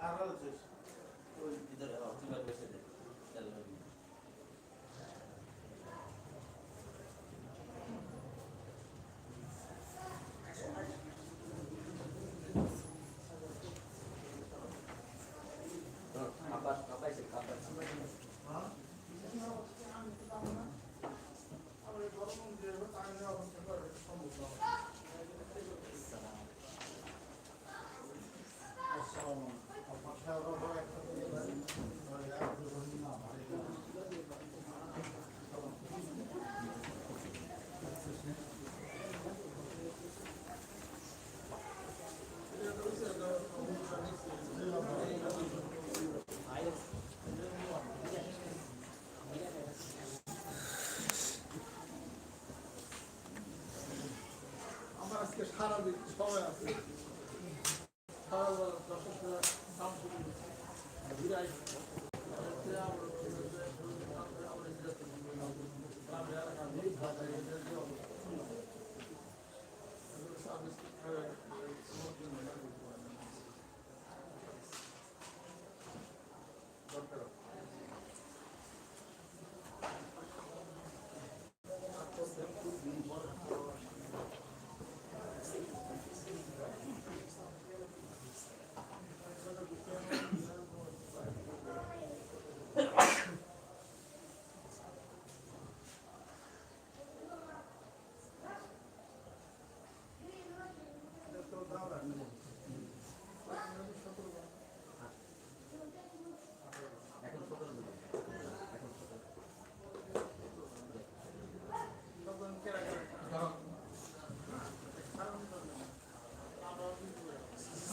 আর ওই ভিতরে সারাদিন সবাই আছে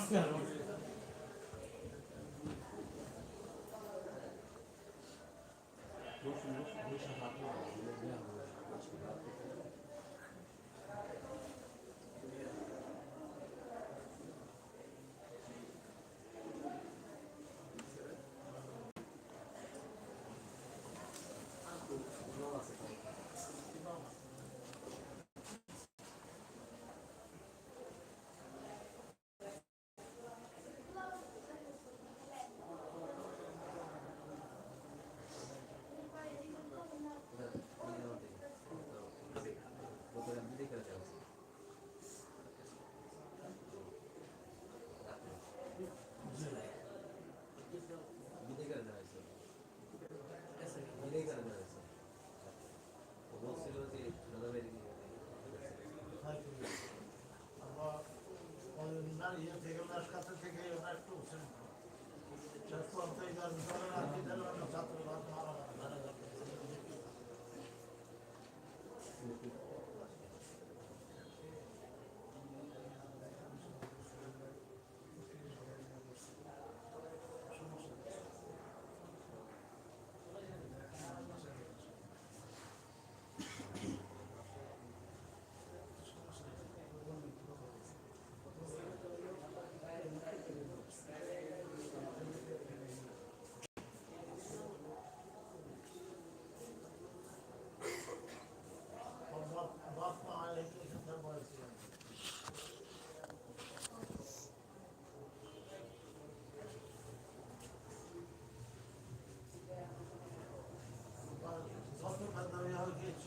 Aslanım.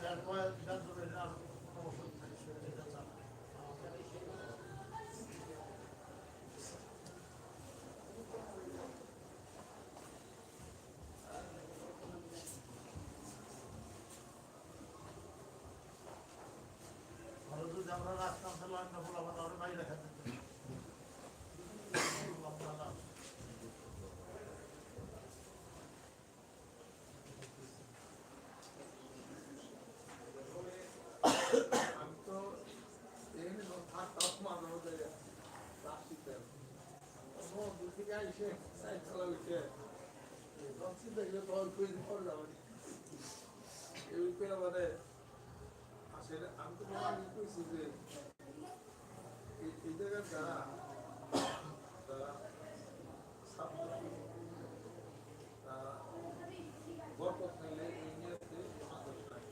হয় কি চার বয়স যন্ত্রের আর ওষুধ থাকে সেটা চালা ভালো যদি আমরা রাখতাম তাহলে অন্য বলা ভালো আমরা বাইরে খেতে আমি তো এখানে থাকতাম মাঝে মধ্যে রাশিতে দুই থেকে এসে সাইকেল উঠে তখন চিন্তা করে তখন কুইজ পড়ে যাবে এই করে মানে আসলে আমি তো এই- জায়গার যারা ছাত্র তারা বরকত নিলে এই নিয়েতে সন্তোষ নাই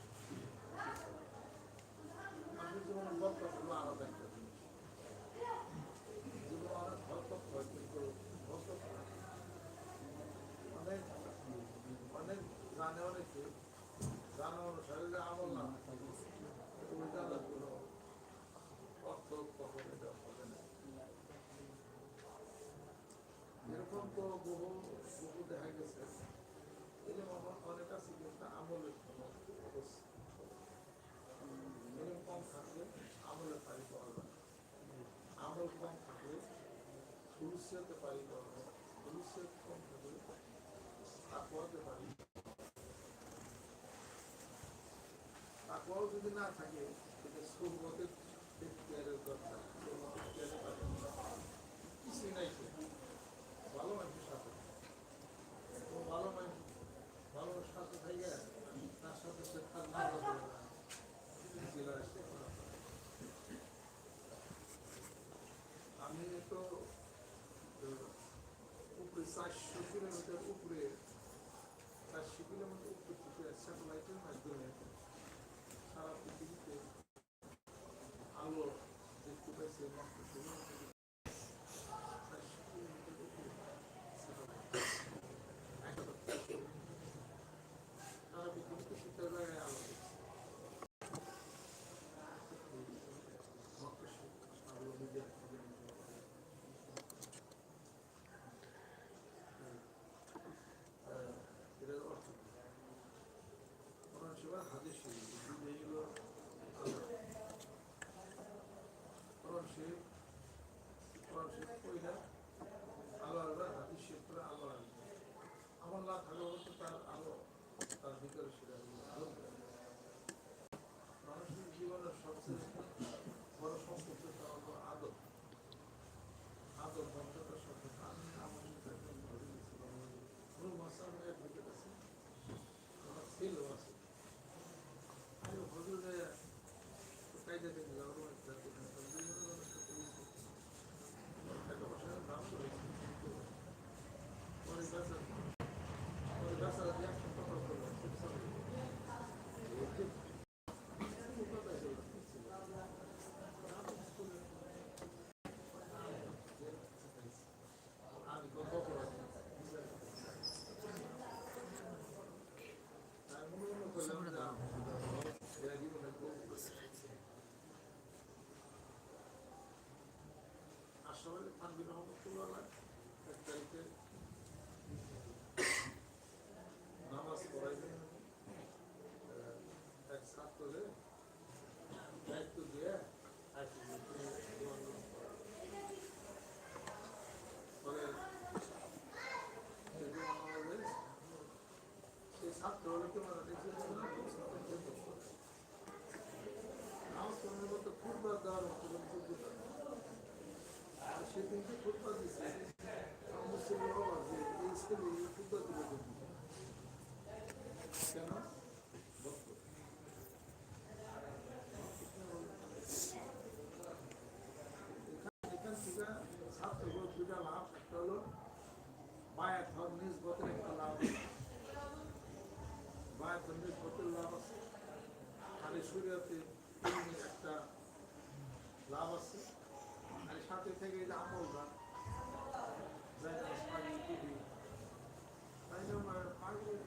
মানুষের জীবনে বরকত হলো আলাদা একটা জিনিস জীবনে অনেক বরকত হয় কিন্তু বরকত হয়। অনেক অনেক জানে অনেকে জানা অনুসারে যে আমল না ওই জানার কোনো অর্থ না এরকম তো বহু বহু দেখা গেছে অনেক আছে কিন্তু আমলের কম থাকলে আমলের পারি যায় আমল কম থাকলে ফুলসিয়াতে পারি পাওয়া যায় কম থাকলে তাকুয়াতে পারি। তারপরও যদি না থাকে ভালো মানুষের ভালো মানুষ, ভালো সাথে তার সাথে সে তার না আমি তো উপরে চারশো দুইটা লাভ একটা হলো বায়াত হওয়ার নিজ একটা লাভ বায়াত হওয়ার নিজ গতের লাভ আছে। খালি সূর্যতে একটা লাভ আছে। আর সাথে থেকে যে আমলটা যাই তাই জন্য পাগল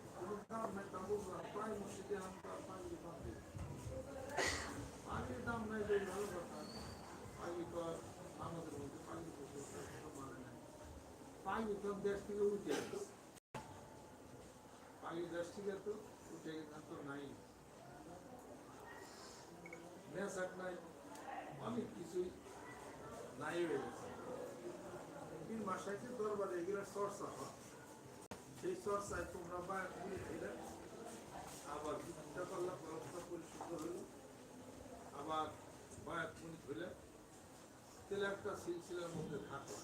বাহিনী সব দেশ থেকে উঠে গেছে। দেশ থেকে তো, উঠে গেছে তো নাই। নাই, অনেক কিছুই নাই হয়ে দরবারে এগুলো চর্চা হয়। সেই চর্চায় তোমরা বা এটা আবার চিন্তা করলাম রক্ত পরিশুদ্ধ হইল আবার বায়াত মুনি হইলে তাহলে একটা সিলসিলার মধ্যে থাকলাম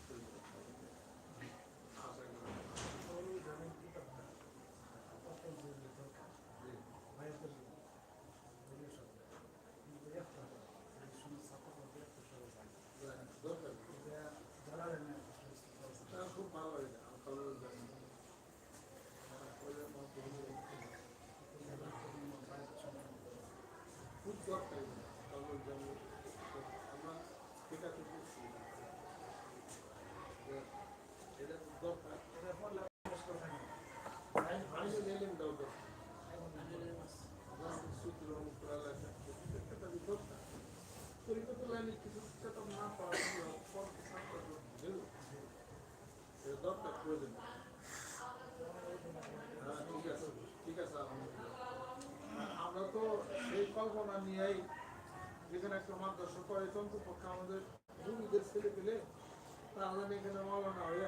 দরকার এটা পড়লে মুস্ত থাকে আমি যদি এলিম দাও দরকার দরকার প্রয়োজন হ্যাঁ ঠিক আছে ঠিক আছে আমরা তো সেই কল্পনা নিয়েই যেখানে একটা মাদ্রাসা করে তন্ত্র পক্ষে আমাদের ভূমিদের ছেলে পেলে, তাহলে এখানে মলানা হয়ে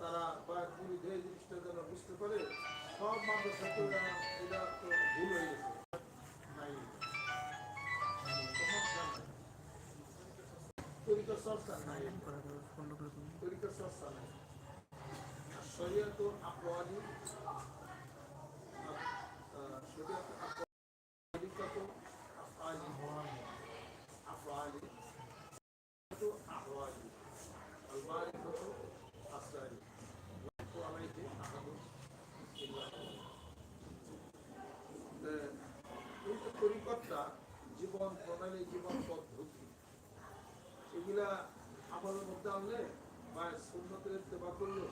তারা কয়েক মিনিট ধরে জিনিসটা যেন বুঝতে পারে, সব মানুষের সাথে এটা তো ভুল হয়ে গেছে। নাই। তরিকার চর্চা নাই। তরিকার চর্চা নাই। শরীয়ত আকোয়ালি শরীয়ত আকোয়ালি কত আফআলি আফআলি তো আকোয়ালি কত জীবন, প্রণালী, জীবন পদ্ধতি এগুলা আমাদের মধ্যে আনলে বা সুন্নতের ইত্তেবা করলে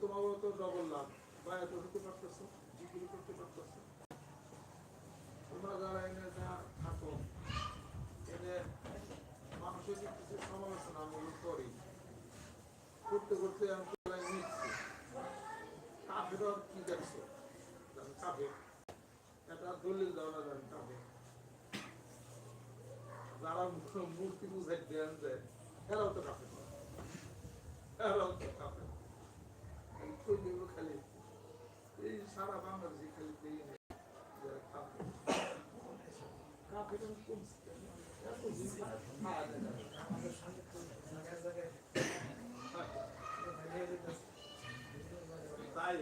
তোমারও তো ডবল লাভ। বা এত হতে পারতেছো, জিকিরি করতে পারতেছো। তোমরা যারা এনে যা থাকো, এনে মানুষের কিছু সমালোচনা আমি করি। করতে করতে আমি নিচ্ছি। কাফের কি দেখছ? কাফের। এটা দলিল দেওয়া কাফের। যারা মূ- মূর্তি বুঝাই দেন যায় এরাও তো কাফের এরাও তো কাফের এই কই দিব খালি এই সারা বাংলাদেশে খালি পেয়ে নেই যে কাফের কাফের আমি কোন এত জিনিস পাওয়া যায় না। তাই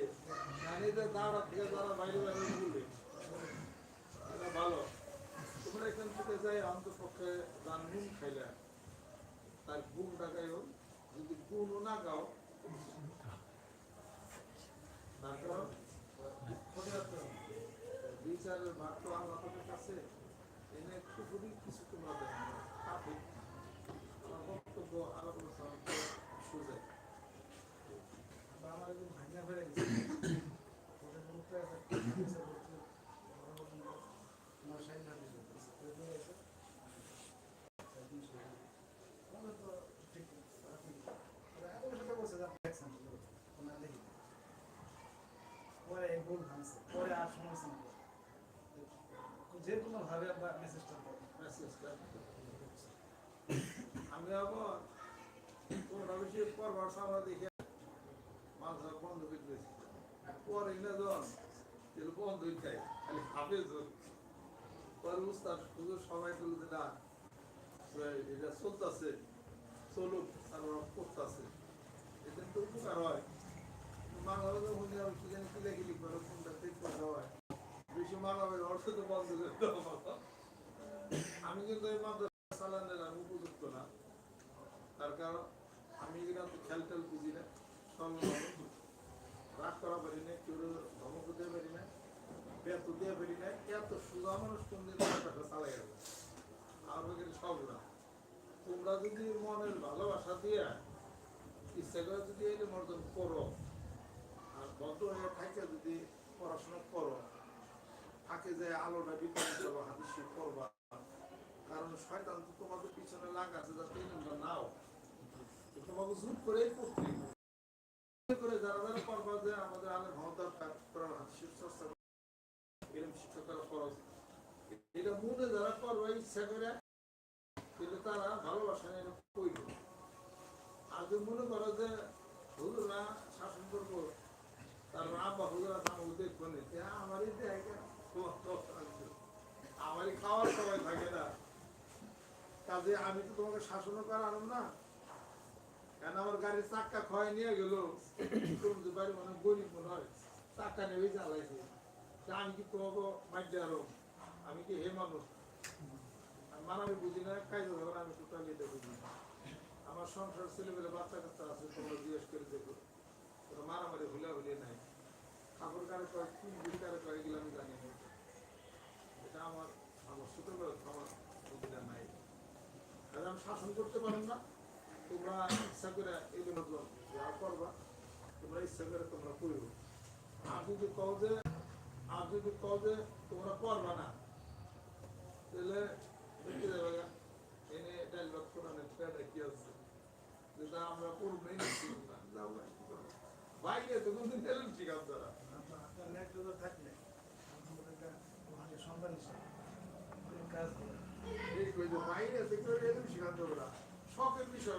জানি যে দাঁড়া থেকে যারা বাইরে বাইরে বলবে এটা ভালো তোমরা এখান থেকে যাই অন্তপক্ষে যার নুন খাইলে তার গুণ হোক, যদি গুণ না গাও তারপর বিচারের ভাগ তো আল্লাহ তাদের কাছে এনে একটু করি কিছু তোমরা দেন কাপড় আমার বক্তব্য আলোচনা সুযোগ আমার একদম ভাঙা ফেলে গেছে ওদের গ্রুপে আছে কিছু বলছে আমার সাইন না দিছে তো দিয়ে গেছে আমাদের তো ঠিক আপনি ওরা সাথে বলছে যে আপনি দেখছেন ওনার দেখি পরে ভুল ভাঙছে পরে আর সমস্যা নেই। যে কোনো ভাবে মেসেজটা আমি আবার দেখে মাথা বন্ধ করে দিয়েছি। পরে না যখন বন্ধ হয়ে যায় খালি খাবে জোর পরে উস্তাদ সবাই তুলতে না এটা চলুক আর ওরা করতেছে। এতে তো উপকার হয়। বাংলাদেশে শুনে আর কি জানি কিলে কোনটা ঠিক কথা হয় বেশি মানবের অর্থ তো বন্ধ করে আমি কিন্তু এই মাদ্রাসা চালানোর আমি উপযুক্ত না তার কারণ আমি এগুলো তো খেল টেল বুঝি না রাগ করা পারি না কেউ ধমক দিতে পারি না বেত দিয়ে পারি না এত সুজা মানুষ কোন দিন চালাই যাবে আর ওখানে সব না তোমরা যদি মনের ভালোবাসা দিয়ে, ইচ্ছা করে যদি এই অর্জন করো। বদ্ধ হয়ে থাকে যদি পড়াশোনা করো থাকে যে আলোটা বিতরণ করব হাদিস করবা। কারণ শয়তান তো তোমাদের পিছনে লাগাছে যাতে এই নাও। তোমাকে জুট করেই হবে। করে যারা যারা করবা যে আমাদের হওয়া দরকার চর্চা করা, এরকম এটা মনে যারা করবে ইচ্ছা করে কিন্তু তারা ভালোবাসা নিয়ে কইল। আর যদি মনে করো যে হুজুরা শাসন করব তার আব্বা হুজুরা আমাকে দেখব না তে সময় থাকে না। কাজে আমি তো তোমাকে শাসনও করালাম না। কেন আমার গাড়ির চাক্কা ক্ষয় নিয়ে গেল? তুমি বাড়ি মানে গরিব মনে হয়। চাক্কা নেবে চালাইছে আমি কি তোমাকে মাইতে আরও আমি কি হে মানুষ? আমি মানাবি বুঝি না, কাজ ধরে আমি বুঝি না। আমার সংসার ছেলেমেলে বাচ্চা কাচ্চা আছে, তোমরা জিজ্ঞেস করে দেখো। মারামারি হুলা হুলিয়ে নাই। এগুলো আমি জানি না। এটা আমার আমার নাই। আমি শাসন করতে না। তোমরা ইচ্ছা করে করবা, তোমরা ইচ্ছা করে তোমরা করব কও যে কও যে, তোমরা না, তাহলে এনে কি যেটা আমরা না বাইরে তো কোনদিন ঠিক আছে তারা আপনার আপনার নেটওয়ার্ক থাকলে আমাদের একটা ওখানে সম্মান হিসাবে অনেক শখের বিষয়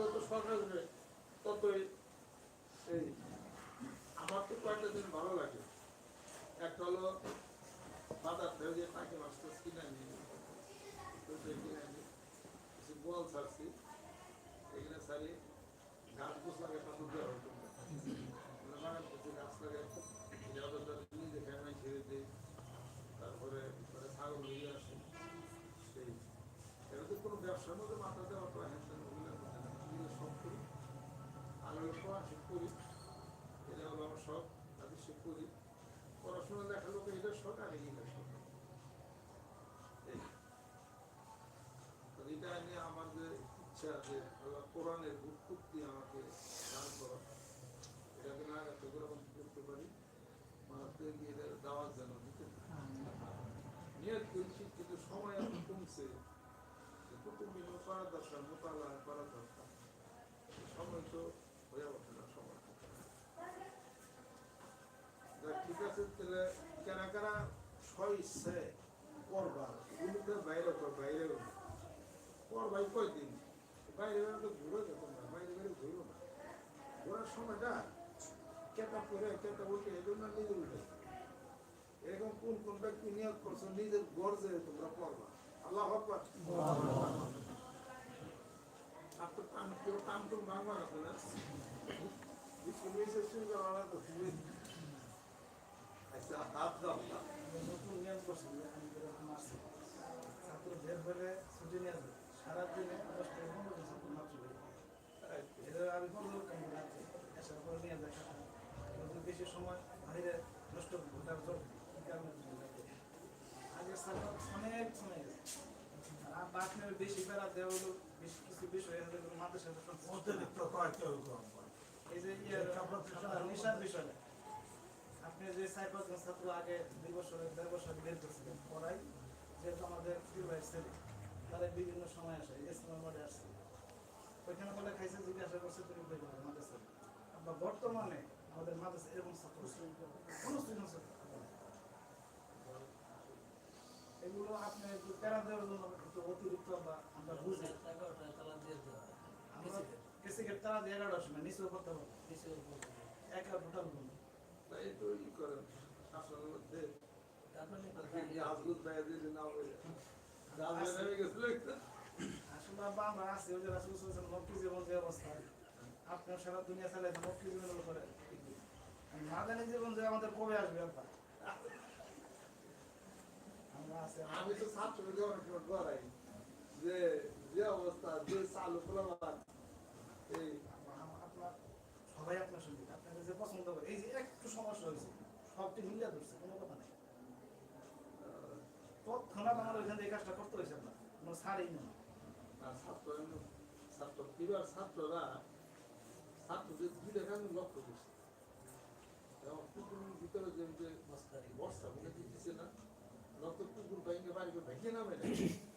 যত হবে ততই আমার তো কয়েকটা দিন ভালো লাগে একটা হলো বাজার থেকে যে টাছ কিনে ওইটা কিনে বল ছাড়ছি এখানে সারি গাছ গুছ লাগে তা দুধ দেওয়া হতো মানে বাগান করছি গাছ লাগে যাদের যাদের নিজে খাই নাই ছেড়ে দিই তারপরে পরে ছাগল নিয়ে আসি সেই এটা মাথা না। সব করি আলোর করি। এটা হলো আমার শখ আমি সে করি। পড়াশোনা দেখা লোক এটা শখ আর এইটা শখ এটা নিয়ে আমার যে ইচ্ছা যে কোরআনের উৎপত্তি আমাকে দান করা এটাকে না আমি করতে পারি? মানুষকে এদের দাওয়াত যেন দিতে পারি। নিয়ত কিন্তু সময় এত কমছে যে কুতুব বিনিময় করা দরকার মোতালা করা দরকার। সময় তো হয়ে ওঠে না সময়। ঠিক আছে, তাহলে কারা কারা স্ব ইচ্ছে করবা এগুলোতে বাইরে কর বাইরে করবাই কয়দিন? বাইরে বেরো তো ঘুরে যেত না, বাইরে বেরো ঘুরো না। ঘোরার সময়টা কেতা করে কেতা বলতে এই জন্য নিজে উঠে এরকম কোন কোন ব্যক্তি নিয়োগ করছ, নিজের গর্জে তোমরা করবা। আল্লাহ আকবার। আর তো টান কেউ টান টুন ভাঙবা তো না বিষ্ণু মিশে শুরু করা তো তুমি হাত দাও না নতুন নিয়ম করছি যে আমি যেরকম আসছি ছাত্র বের হলে ছুটি নিয়ে আসবে সারাদিনে দশ থেকে পনেরো জন মাত্র বের আমি পনেরো কাম রাখছি আসার পরে নিয়ে দেখা বেশি সময় বাইরে নষ্ট ঘটার জন্য। আগে ছাত্র অনেক সময় বেশি বেড়া দেওয়া হলো বেশি যেহেতু আমাদের ফিউবাইট ছেলে তারা বিভিন্ন সময় আসে ওইখানে বলে খাইছে জিজ্ঞাসা করছে মাদ্রাসা বর্তমানে আমাদের মাদ্রাসা এরকম ছাত্র। কোনো student ছাত্র নেই। এগুলো আপনি একটু প্যারা দেওয়ার জন্য একটু অতিরিক্ত বা আমরা বুঝি। আমরা কেসে গেট তারা দিয়ে এগারোটার সময় নিচেও করতে পারব একা টোটাল বন্ধু তাই তো ই করেন আপনার মধ্যে আমরা আপনার সারা দুনিয়া চালাইতে মক্কি জীবনের উপরে। মাদানি জীবন যে আমাদের কবে আসবে আমরা আছি আমি তো করাই যে যে অবস্থা যে চালু প্রমাণ এই আপনার সবাই আপনার সঙ্গে আপনাকে যে পছন্দ এই যে একটু সমস্যা হয়েছে কোনো কথা কাজটা করতে হয়েছে কোনো নেই আর ছাত্র ছাত্ররা করছে এবং ভিতরে যে বস্তা বলে দিতেছে না নত কুকুর ভেঙে বাড়ি করে ভেঙে নামে না এটা কামলাতে